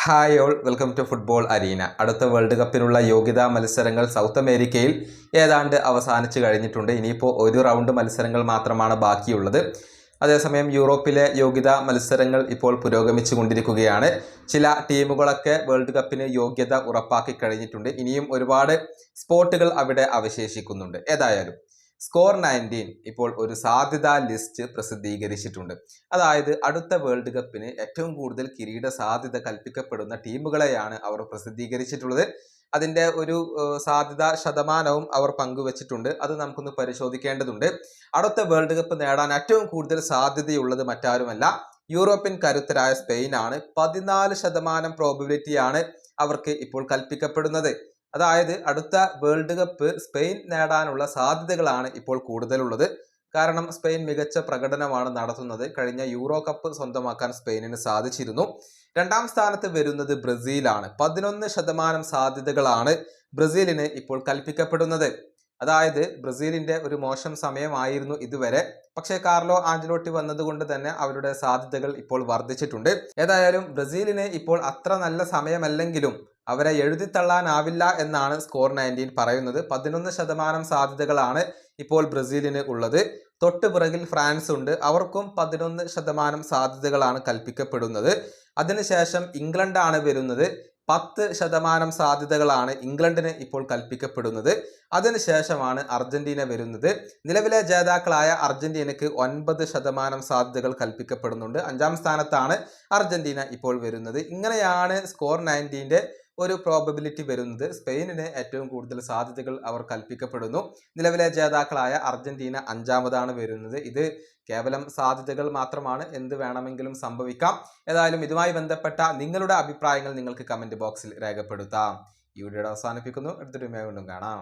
Hi all welcome to football arena അടുത്ത world കപ്പിനുള്ള യോഗ്യതാ മത്സരങ്ങൾ സൗത്ത് അമേരിക്കയിൽ ഏതാണ്ട് അവസാനിച്ചു കഴിഞ്ഞിട്ടുണ്ട്. ഇനിയിപ്പോൾ ഒരു റൗണ്ട് മത്സരങ്ങൾ മാത്രമാണ് ബാക്കിയുള്ളത്. അതേസമയം യൂറോപ്പിലെ യോഗ്യതാ മത്സരങ്ങൾ ഇപ്പോൾ പുരോഗമിച്ചു കൊണ്ടിരിക്കുകയാണ്. ചില ടീമുകളൊക്കെ വേൾഡ് കപ്പിന് യോഗ്യത ഉറപ്പാക്കി കഴിഞ്ഞിട്ടുണ്ട്. ഇനിയും ഒരുപാട് സ്പോട്ടുകൾ അവിടെ അവശേഷിക്കുന്നുണ്ട്. ഏതായാലും സ്കോർ നയന്റീൻ ഇപ്പോൾ ഒരു സാധ്യതാ ലിസ്റ്റ് പ്രസിദ്ധീകരിച്ചിട്ടുണ്ട്. അതായത് അടുത്ത വേൾഡ് കപ്പിന് ഏറ്റവും കൂടുതൽ കിരീട സാധ്യത കൽപ്പിക്കപ്പെടുന്ന ടീമുകളെയാണ് അവർ പ്രസിദ്ധീകരിച്ചിട്ടുള്ളത്. അതിന്റെ ഒരു സാധ്യത ശതമാനവും അവർ പങ്കുവച്ചിട്ടുണ്ട്. അത് നമുക്കൊന്ന് പരിശോധിക്കേണ്ടതുണ്ട്. അടുത്ത വേൾഡ് കപ്പ് നേടാൻ ഏറ്റവും കൂടുതൽ സാധ്യതയുള്ളത് മറ്റാരുമല്ല. യൂറോപ്യൻ കരുത്തരായ സ്പെയിനാണ് പതിനാല് ശതമാനം പ്രോബിലിറ്റിയാണ് അവർക്ക് ഇപ്പോൾ കൽപ്പിക്കപ്പെടുന്നത്. അതായത് അടുത്ത വേൾഡ് കപ്പ് സ്പെയിൻ നേടാനുള്ള സാധ്യതകളാണ് ഇപ്പോൾ കൂടുതലുള്ളത്. കാരണം സ്പെയിൻ മികച്ച പ്രകടനമാണ് നടത്തുന്നത്. കഴിഞ്ഞ യൂറോ കപ്പ് സ്വന്തമാക്കാൻ സ്പെയിനിന് സാധിച്ചിരുന്നു. രണ്ടാം സ്ഥാനത്ത് വരുന്നത് ബ്രസീലാണ്. പതിനൊന്ന് ശതമാനം സാധ്യതകളാണ് ബ്രസീലിന് ഇപ്പോൾ കൽപ്പിക്കപ്പെടുന്നത്. അതായത് ബ്രസീലിന്റെ ഒരു മോശം സമയമായിരുന്നു ഇതുവരെ. പക്ഷേ കാർലോ ആഞ്ചലോട്ടി വന്നതുകൊണ്ട് തന്നെ അവരുടെ സാധ്യതകൾ ഇപ്പോൾ വർദ്ധിച്ചിട്ടുണ്ട്. ഏതായാലും ബ്രസീലിന് ഇപ്പോൾ അത്ര നല്ല സമയമല്ലെങ്കിലും അവരെ എഴുതിത്തള്ളാനാവില്ല എന്നാണ് സ്കോർ നയന്റീൻ പറയുന്നത്. പതിനൊന്ന് ശതമാനം സാധ്യതകളാണ് ഇപ്പോൾ ബ്രസീലിന് ഉള്ളത്. തൊട്ട് പിറകിൽ ഫ്രാൻസ് ഉണ്ട്. അവർക്കും പതിനൊന്ന് ശതമാനം സാധ്യതകളാണ് കൽപ്പിക്കപ്പെടുന്നത്. അതിനുശേഷം ഇംഗ്ലണ്ടാണ് വരുന്നത്. പത്ത് ശതമാനം സാധ്യതകളാണ് ഇംഗ്ലണ്ടിന് ഇപ്പോൾ കൽപ്പിക്കപ്പെടുന്നത്. അതിനുശേഷമാണ് അർജന്റീന വരുന്നത്. നിലവിലെ ജേതാക്കളായ അർജന്റീനയ്ക്ക് ഒൻപത് ശതമാനം സാധ്യതകൾ കൽപ്പിക്കപ്പെടുന്നുണ്ട്. അഞ്ചാം സ്ഥാനത്താണ് അർജന്റീന ഇപ്പോൾ വരുന്നത്. ഇങ്ങനെയാണ് സ്കോർ നയന്റീന്റെ ഒരു പ്രോബബിലിറ്റി വരുന്നത് സ്പെയിനിന് ഏറ്റവും കൂടുതൽ സാധ്യതകൾ അവർ കൽപ്പിക്കപ്പെടുന്നു. നിലവിലെ ജേതാക്കളായ അർജന്റീന അഞ്ചാമതാണ് വരുന്നത്. ഇത് കേവലം സാധ്യതകൾ മാത്രമാണ്. എന്ത് വേണമെങ്കിലും സംഭവിക്കാം. ഏതായാലും ഇതുമായി ബന്ധപ്പെട്ട നിങ്ങളുടെ അഭിപ്രായങ്ങൾ നിങ്ങൾക്ക് കമന്റ് ബോക്സിൽ രേഖപ്പെടുത്താം. ഈ വീഡിയോ അവസാനിപ്പിക്കുന്നു. അടുത്തൊരു വീണ്ടും കാണാം.